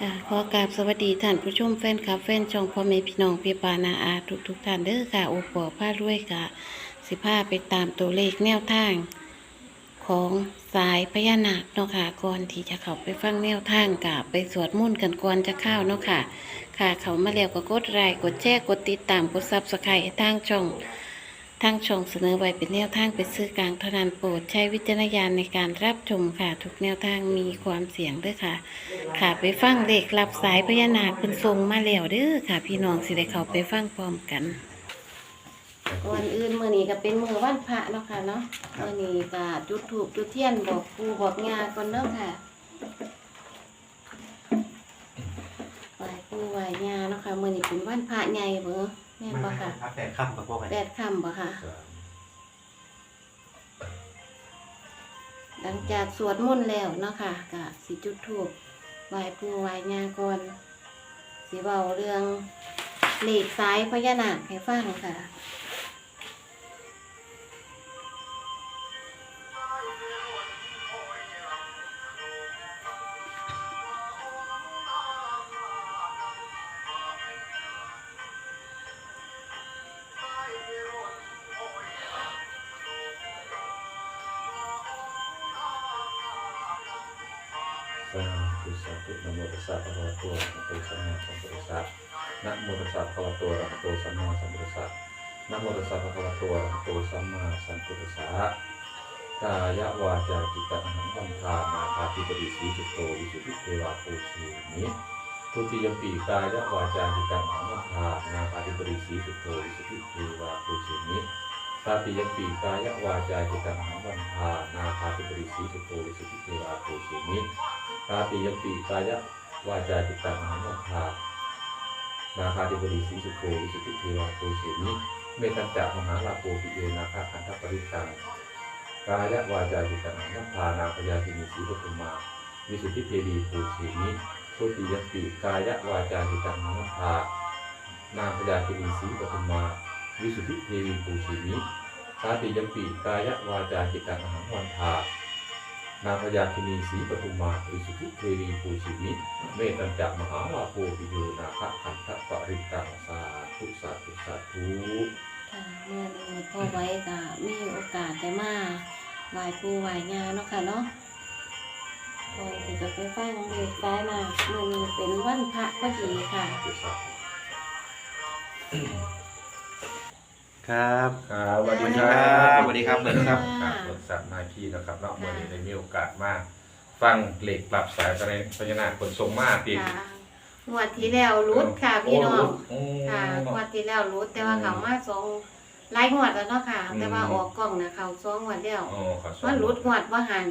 ค่ะขอกราบสวัสดีท่านผู้ชมแฟนคลับแฟนช่องพ่อแม่พี่น้องพี่ปานาอาทุกทุกท่านเด้อค่ะโอปอผ้ารวยค่ะ สิผ้าไปตามตัวเลขแนวทาง ของสายพญานาคเนาะค่ะก่อนที่จะเข้าไปฟังแนวทางกับไปสวดมนต์กันก่อนจะเข้าเนาะค่ะ ค่ะเขามาแล้วก็กดไลค์กดแชร์กดติดตามกดซับสไครต์ทางช่อง ทางชงเสนอไว้เป็นแนวทางเป็นซื้อกลางเท่านั้นโปรดใช้วิจารณญาณในการรับชมค่ะ ทุกแนวทางมีความเสี่ยงด้วยค่ะ ค่ะไปฟังเด็กรับสายพญานาคเป็นทรงมาแล้วเด้อค่ะ พี่น้องสิได้เข้าไปฟังพร้อมกันวันอื่นมื้อนี้ก็เป็นมือวันพระเนาะค่ะเนาะมื้อนี้ก็จุดธูปจุดเทียนบอกปู่บอกย่าก่อนเนาะค่ะไหว้ปู่ไหว้ย่าเนาะค่ะมื้อนี้เป็นวันพระใหญ่เบ้อ แม่นบ่ค่ะพักแต่ค่ำกับพวกกันแปดค่ำบ่ค่ะ หลังจากสวดมนต์แล้วเนาะค่ะก็สิจุดธูปไหว้ปู่ไหว้ย่าก่อนสิเว้าเรื่องเลขสายพญานาคให้ฟังค่ะ สาธุสาธุนะโมตัสสะภะคะวะโตอะระหะโตสัมมาสัมพุทธัสสะนะโมตัสสะภะคะวะโตอะระหะโตสัมมาสัมพุทธัสสะนะโมตัสสะภะคะวะโตอะระหะโตสัมมาสัมพุทธัสสะกายวาจาจิตตังหังวันทานาคาธิปดิสีสุโตวิสุทธิเทวาปูชีนิทุติยปีกายวาจาจิตตังหังวันทานาคาธิปดิสีสุโตวิสุทธิเทวาปูชีนิ ตาติยมปีกายวาจาจิตตังหังวันทานาคาธิปดิสีสุโตวิสุทธิเทวาปูชีนิตาติยมปีกายวาจาจิตตังหังวันทานาคาธิบดีสีสุโกวิสุทธิเทวาโกเสมิเมตัญจมหาลาโภปิโยนาคาคันธปริตังกายวาจาจิตตังหังวันทานาพยาธินิสีปทุมาวิสุทธิเทวีโกเสมิโสติยมปีกายวาจาจิตตังหังวันทานาพยาธินิสีปทุมาวิสุทธิเทวีโกเสมิตาติยมปีกายวาจาจิตตังอหังวันทานางพญาคินีศรีปทุมมาวิสุทธิเทวีปูชีวิตเมตตัญจะมหาวาโภปิโยนาคะขันธปริตังสาธุสาธุสาธุค่ะเมื่อนี้พ่อไว้ก็มีโอกาสได้มาไหว้ปู่ไหว้ย่าเนาะค่ะเนาะก่อนที่จะไปฟังเลขสายมาเมื่อนี้เป็นวันพระพอดีค่ะสาธุสาธุ ครับ ครับสวัสดีสควัรัสบดีครับสวัสดีครับครับบริษัทนาคีนะครับเนาะวันนี้ได้มีโอกาสมาฟังเหล็กปรับสายภายในพญานาคขนทรงมาตีค่ะงวดที่แล้วรุดค่ะพี่น้องโอ้ค่ะงวดที่แล้วรุดแต่ว่าเขามาสองหลายงวดแล้วเนาะค่ะ แต่ว่าออกกล้องนะเขาสองงวดแล้วโอ้ขอสมันรุดงวดว่าหัน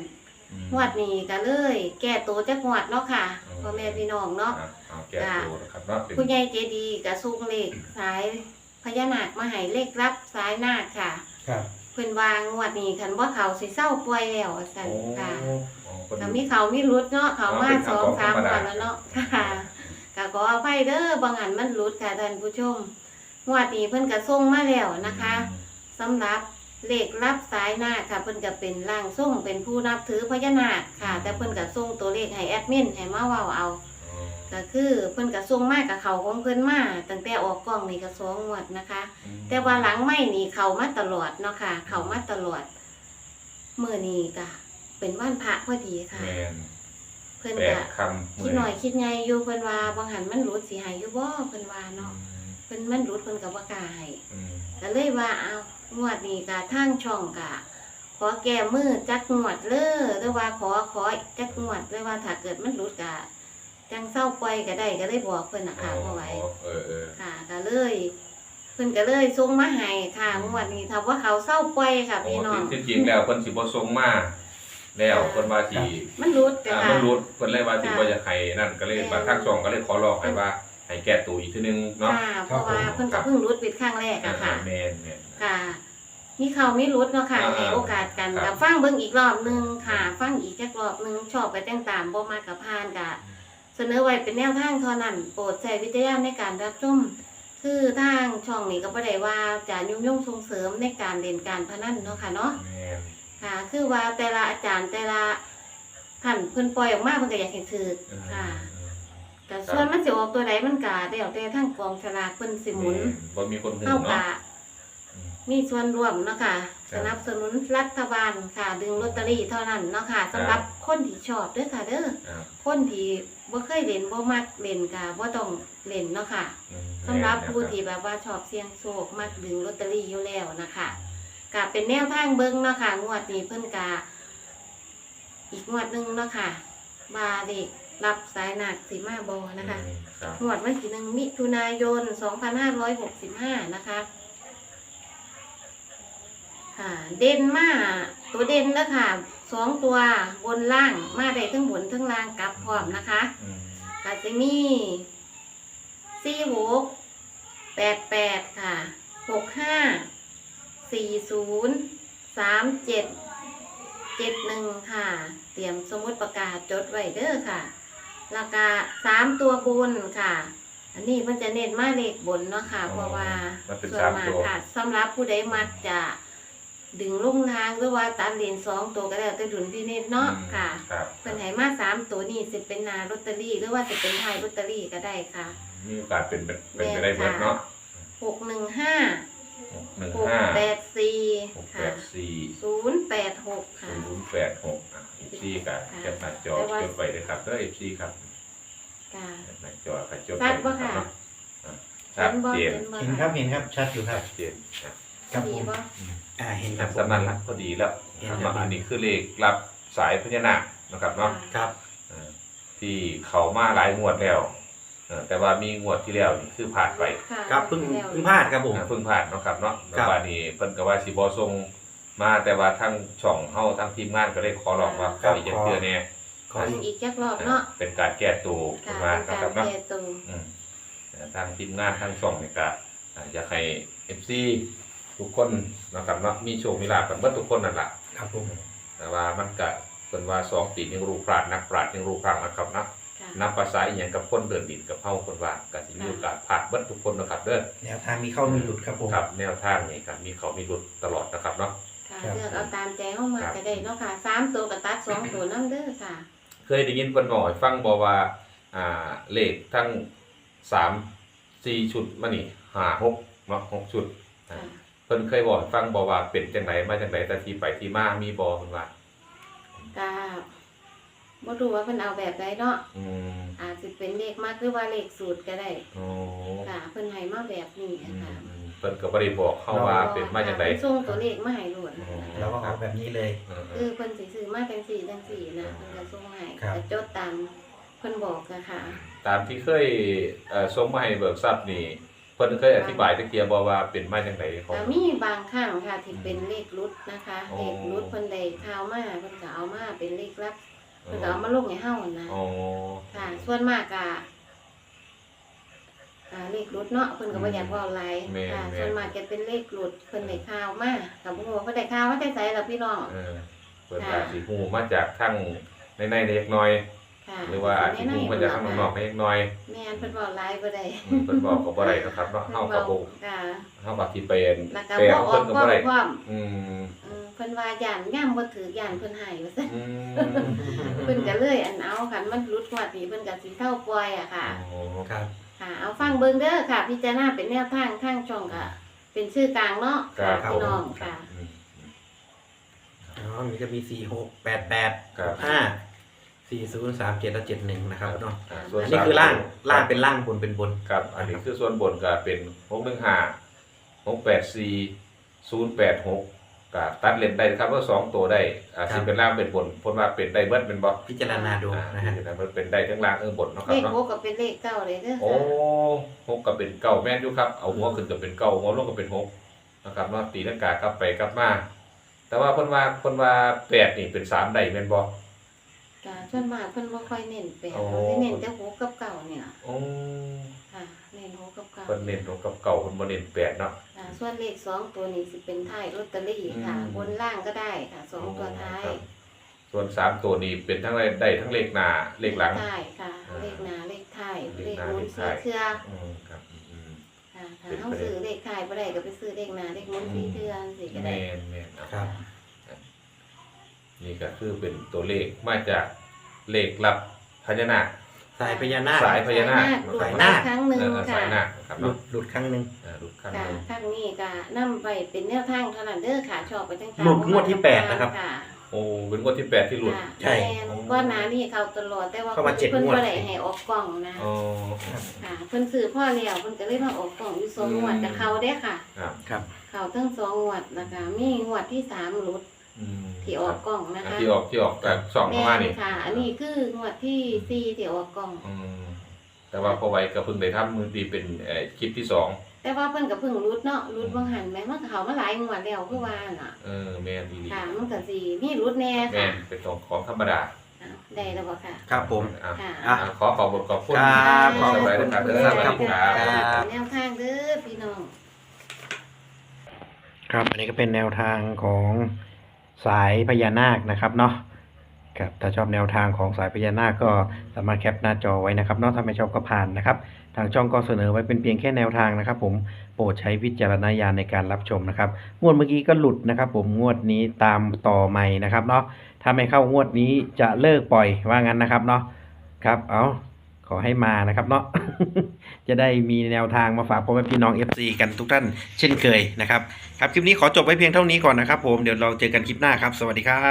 อืมงวดนี้ก็เลย แก้ตัวจักงวดเนาะค่ะพ่อแม่พี่น้องเนาะอ่เอาแก้ตัวนะครับเนาะเป็นผู้ใหญ่ใจดีกับซุงเลขสาย พญานาคมาให้เลขรับสายนาคค่ะ ครับเพิ่นวางงวดนี้คันว่าเขาสิเศร้าป่วยแล้วว่าซั่นโอ้ค่ะโอ้คนก็มีเขามีรุดเนาะเขามาเป็นสข่าวองสามธรรมดาวันแล้วเนาะค่ะก็ขออภัยเด้อบางอันมันรุดค่ะท่านผู้ชมงวดนี้เพิ่นก็ส่งมาแล้วนะคะสำหรับเลขรับสายนาคค่ะ เพิ่นก็เป็นร่างทรงเป็นผู้นับถือพญานาคค่ะ แต่เพิ่นก็ส่งตัวเลขให้แอดมินให้มาเว้าเอาอืม ก็คือเพิ่นก็ส่งมากับเขาของเพิ่นมาตั้งแต่ออกกล้องนี่ก็สองงวดนะคะ แต่ว่าหลังไม่นี่เขามาตลอดเนาะค่ะ เขามาตลอดเมื่อนี้ก็เป็นวันพระพอดีค่ะ แมนเพิ่นแปก็ดคำคิดหน่อยคิดไงอยู่เพิ่นว่าบางหันมันหลุดสิหายอยู่บ่เพิ่นว่าเนาะเพิ่นมันหลุดเพิ่นก็บ่กล้าให้ อืมก็เลยว่าเอางวดนี้ก็ทางช่องก็ขอแก้มือจักงวดเลยหรือว่าขอขอจักงวดหรือว่าถ้าเกิดมันหลุดก็ จังเศร้าปล่อยก็ได้ก็เลยบอกเพิ่นน่ะค่ะบ่ไหวเออเออค่ะก็เลย เพิ่นก็เลยส่งมาให้ค่ะงวดนี้ถ้าว่าเขาเศร้าปล่อยค่ะโอ้พี่น้องที่จริงแล้วเพิ่นสิบ่ส่งมาแล้วเพิ่นว่าสิมันรุดแต่อ่าค่ะมันรุดเพิ่นเลยว่าสิบ่อยากให้นั่นก็เลยแม่ว่าทางช่องก็เลยขอร้องให้ว่าให้แก้ตัวอีกทีนึงเนาะค่ะเพราะว่าเพิ่นก็เพิ่งรุดเป็นครั้งแรกอะค่ะแม่นแม่นค่ะมีเขามีรุดเนาะค่ะอ่าในโอกาสกันครักับบฟังเบิ่งอีกรอบหนึงค่ะ ฟังอีกจักรอบหนึงชอบไปแต่งตามบ่มากับพานกะ เสนอไว้เป็นแนวทางเท่านั้น โปรดใช้วิจารณญาณในการรับชมคือทางช่องนี้ก็บ่ได้ว่าจะยุ่งยุ่งส่งเสริมในการเล่นการพนันเนาะค่ะเนาะ แม่นค่ะ คือว่าแต่ละอาจารย์แต่ละท่านเพิ่นปล่อยออกมาเพิ่นก็อยากเห็นถือเออค่ะก็ส่วนมันสิออกตัวใดมันก็แล้วแต่ทางกองฉลากเพิ่นสิหมุนบ่มีคนหูเฮาเนาะ กะ มีส่วนร่วมเนาะค่ะครัสบนับสนุนรัฐบาลค่ะ ดึงลอตเตอรี่เท่านั้นเนาะค่ะสำหรับคนที่ชอบเด้อค่ะเด้ออ่าคนที่บ่เคยเล่นบ่มักเล่นก็บ่ต้องเล่นเนาะค่ะอืมสำหรับผู้แม่นที่แบบว่าชอบเสี่ยงโชคมักดึงลอตเตอรี่อยู่แล้วนะคะก็เป็นแนวทางเบิ่งเนาะค่ะงวดนี้เพิ่นกะอีกงวดหนึงเนาะค่ะมาเด็กรับสายหนักสิมาบนะคะอืมครับ งวดวันที่หนึ่งมิถุนายน 2565 นะคะ ค่ะ เด่นมาตัวเด่นแล้วค่ะสองตัวบนล่างมาได้ทั้งบนทั้งล่างกลับพร้อมนะคะอืมก็จะมีสี่หกแปดแปดค่ะหกห้าสี่ศูนย์สามเจ็ดเจ็ดหนึ่งค่ะ เตรียมสมุดประกาศจดไว้เด้อค่ะ ราคาสามตัวบนค่ะ อันนี้มันจะเน้นมาเลขบนเนาะค่ะ เพราะว่ามันเป็นส่วนสามมากตัว ค่ะสำหรับผู้ใดมักจะ ดึงลงทางหรือว่าตัดเลนสองตัวก็แล้วแต่ดุลพินิจเนาะอืมค่ะครับเป็นไหมาสามตัวนี่สิเป็นหนาลอตเตอรี่ หรือว่าจะเป็นท้ายลอตเตอรี่ก็ได้ค่ะมีโอกาสเป็นเป็นเป็นไปได้เบิดเนาะหกหนึ่งห้าหนึ่งหกห้าแปดสี่หกแปค่ะดสี่ศูนย์แปดหกค่ะ ศูนย์แปดหกอะเอฟซีกับค่ะแคปหน้าจอแต่ว่า จดไว้เลยครับเด้อเอฟซีครับค่ะ แคปหน้าจอกับจดชัไว้ดบ่นะครัค่ะบเนาะอะชัดเจนห็บ่เห็นครับเห็นครับชัดอยู่ครัชับดเจนอะครับผดีมบ่ อ่าเห็นคอัรับนผม สำนันรักพอดีแล้วเห็นครับครับเนาะอันนี้คือเลขรับสายพญานาคนะครับเนาะครับอ่าที่เขามาหลายงวดแล้วเออแต่ว่ามีงวดที่แล้วนี่คือผ่านไปค่ะครับเพิ่งแล้วเพิ่งพลาดครับผมอ่าเพิ่งผ่านเนาะครับเนาะคแล้รัวบวันนี้เพิ่นก็ว่าสิบ่ส่งมาแต่ว่าทั้งช่องเฮาทั้งทีมงานก็เลยขอร้องว่าขออีกอย่างเทื่อแน่ ขอเพิ่งอีกจักรอบเนาะเป็นการแก้ตัวขึ้นค่ะมาเป็นนะการครับเนาะแก้ตัว อืมแต่ทางทีมงานทางช่องนี่ก็อ่าอยากให้ FC ทุกคน นะครับเนาะมีโชคมีลาภกันเบิดทุกคนนั่นล่ะครับผมแต่ว่ามันก็เพิ่นว่าสองปียังรู้พลาดนักปราชญ์ยังรู้พลาดนะครับเนาะค่ะนับภาษาอีหยังกับคนเดินดินกับเฮาคนว่าก็สิมีโอกาสพลาดเบิดทุกคนนะครับเด้อแนวทางมีเข้ามีหลุดครับผม ครับแนวทางนี่ครับมีเขามีหลุดตลอดนะครับเนาะ ค่ะครับ เลือกเอาตามใจเข้ามาครับก็ได้เนาะค่ะสามตัวกับตัดสองตัวน้ำเด้อค่ะ เคยได้ยินเพิ่นบอกให้ฟังบอกว่าอ่าเลขทั้งสามสี่ชุดมานี่ห้าหกเนาะหกชุดอ่าค่ะ เพิ่นเคยบอกให้ฟังบอกว่าเป็นจังไดมาจังไดแต่ที่ไปที่มามีบ่เพิ่นว่าก็บ่รู้ว่าเพิ่นเอาแบบใดเนาะอืมอาจสิเป็นเลขมากหรือว่าเลขสูตรก็ได้โอ้ค่ะเพิ่นให้มาแบบนี้อืมค่ะอืมเพิ่นก็บ่ได้บอกเข้าว่าเป็นมาจังไดเพิ่นส่งตัวเลขมาให้โลดอ๋อแล้วก็เอาแบบนี้เลยเออคือเพิ่นสิซื้อมาจังสี่จังสี่นะเพิ่นก็ส่งให้ครับ ก็จดตามเพิ่นบอกอะค่ะ ตามที่เคยเอ่อส่งมาให้เบิกทรัพย์นี่ เพิ่นเคยอธิบายตะเกียบบอกว่าเป็นมาจังไดของแต่มีบางครั้งค่ะที่เป็นเลขรุดนะคะอ๋อ เลขรุดเพิ่นได้ข่าวมาเพิ่นก็เอามาเป็นเลขลับเพิ่นก็เอามาลงให้เฮานะอ๋อค่ะ ส่วนมากก็อ่าเลขรุดเนาะเพิ่นก็บ่อยากเว้าหลายแม่นค่ะแม่นส่วนมากจะเป็นเลขรุดเพิ่นได้ข่าวมาก็บ่รู้ว่าเพิ่นได้ข่าวมาแต่ไสล่ะพี่น้อง เออเพิ่นค่ะอาจสิฮู้มาจากทั้งในในเล็กน้อย ค่ะหรือว่าอาจสิฮู้มาจากทั้งนอกๆเล็กน้อยแม่นเพิ่นเว้าหลายบ่ได้อืมเพิ่นบอกก็บ่ได้นะครับเนาะเฮาก็บ่ค่ะเฮาก็สิเป็นแล้วก็แปลบ่อเพิ่อนกก็พร้อบ่มได้พร้อมอืมอืมเพิ่นว่าย่านย่ามบ่ถือย่านเพิ่นให้ว่าซั่นอืมเพิ่นก็เลยอันเอาคันมันหลุดงวดนี้เพิ่นก็สิเท่าปล่อยอะค่ะอ๋อครับ ค่ะเอาฟังเบิ่งเด้อค่ะ พิจารณาเป็นแนวทางทางช่องก็เป็นชื่อกลางเนาะครัค่ะบ พี่น้องค่ะอืมอ๋อมีก็มีสี่หกแปดแปดครับ ห้า สี่ศูนย์สามเจ็ดและเจ็ดหนึ่งนะครับเนาะอ่าส่วนอันนี้สมคือล่างตัวล่างเป็นล่างบนเป็นบน ครับ อันนี้คือส่วนบนก็เป็นหกหนึ่งห้าหกแปดสี่ศูนย์แปดหกก็ตัดเลนได้นะครับว่าสองตัวได้อ่าครับสิเป็นล่างเป็นบนเพราะว่าเป็นได้เบิดเป็นบ่พิจารณาดูอ่านะฮะ มันเป็นได้ทั้งล่างทั้งบนเนาะคเลรับขเนาะโกก็เป็นเลขเก้าเลยเด้อโอ้ค่ะหกก็เป็นเก้าแม่นอยู่ครับ เอาหัวขึ้นก็เป็นเก้าหัวลงก็เป็นหกนะครับเนาะตีลังกากลับไปกลับมา แต่ว่าเพิ่นว่าเพิ่นว่าแปดนี่เป็นสามได้แม่นบ่ ค่ะส่วนมากเพิ่นบ่ค่อยเน้นแปดโอ้เพิ่นสิเน้นแต่หกกับเก้าเนี่ยโอ้ค่ะเน้นหกกับเก้าเพิ่นเน้นหกกับเก้าเพิ่นบ่เน้นแปดเนาะค่ะส่วนเลขสองตัวนี้สิเป็นท้ายลอตเตอรี่ค่ะ อืม บนล่างก็ได้ค่ะสองตัวท้ายครับส่วนสามตัวนี้เป็นทั้งได้ทั้งเลขหน้าเลขหลัง ท้ายค่ะ อ่าเลขหน้าเลขท้ายเลเลขขหน้าหมุนเลขสีท้าย เครืออืมครับอืม ค่ะถ้าเป็นไปเขาซื้อเลขท้ายบ่ได้ก็ไปซื้อเลขหน้าเลขหมุนสีเครือสิก็ได้ แม่นแม่นเอาครับ นี่ก็คือเป็นตัวเลขมาจากเลขลับพญานาค สายพญานาค สายพญานาคหลุดสายมานาค ครั้งหนึ่งเออค่ะสายหน้าครับหลุเนาะดหลุดครั้งหนึ่งเออหลุดข้างค่ะหนึ่งทางนี้ก็นำไปเป็นแนวทางเท่านั้นเด้อค่ะชอบไปตั้งแต่หลุดงวดที่แปดนะครับค่ะโอ้เป็นงวดที่แปดที่หลุดค่ะใช่แม่นก้อนหนานี่เขาตลอดแต่ว่าเข้ามาเจ็ดเพิ่นงวด บ่ได้ให้ออกกล่องนะอ๋อ ค่ะเพิ่นซื้อพ่อแล้วเพิ่นก็เลยมาออกกล่องอยู่สองงวดอืมกับเขาเด้อค่ะครับครับ เขาทั้งสองงวดนะคะมีงวดที่สามหลุด อืมที่ออกกล่องนะอะคะที่ออกที่ออกจากสองเข้าแม่มานนี่ ค่ะ อันนี้คืองวดที่สี่ที่ออกกล่อง อืมแต่ว่าพอไว้ก็เพิ่งได้ทำมือตีเป็นเอ่อคลิปที่สองแต่ว่าเพิ่นก็เพิ่งรุดเนาะรุดบางหันแม่มันก็เขามาหลายงวดแล้วคือว่าน่ะ เออแม่นดีค่ะ มันก็สิมีรุดแน่แม่ค่ะนเป็นของของธรรมดาอะได้แล้วบ่ค่ะ ครับผม อะค่ะ อะ อะขอขอบบทขอบคุณครับขอบสคุณบายนะครับเด้อครับสวัสดีครับ ครับ แนวทางเด้อพี่น้อง ครับ อันนี้ก็เป็นแนวทางของ สายพญานาคนะครับเนาะครับถ้าชอบแนวทางของสายพญานาคก็สามารถแคปหน้าจอไว้นะครับเนาะถ้าไม่ชอบก็ผ่านนะครับ ทางช่องก็เสนอไว้เป็นเพียงแค่แนวทางนะครับ ผมโปรดใช้วิจารณญาณในการรับชมนะครับงวดเมื่อกี้ก็หลุดนะครับ ผมงวดนี้ตามต่อใหม่นะครับเนาะถ้าไม่เข้างวดนี้จะเลิกปล่อยว่างั้นนะครับเนาะครับเอา ขอให้มานะครับเนาะจะได้มีแนวทางมาฝากพ่อแม่พี่น้อง FC กันทุกท่านเช่นเคยนะครับ ครับคลิปนี้ขอจบไว้เพียงเท่านี้ก่อนนะครับผมเดี๋ยวเราเจอกันคลิปหน้าครับ สวัสดีครับ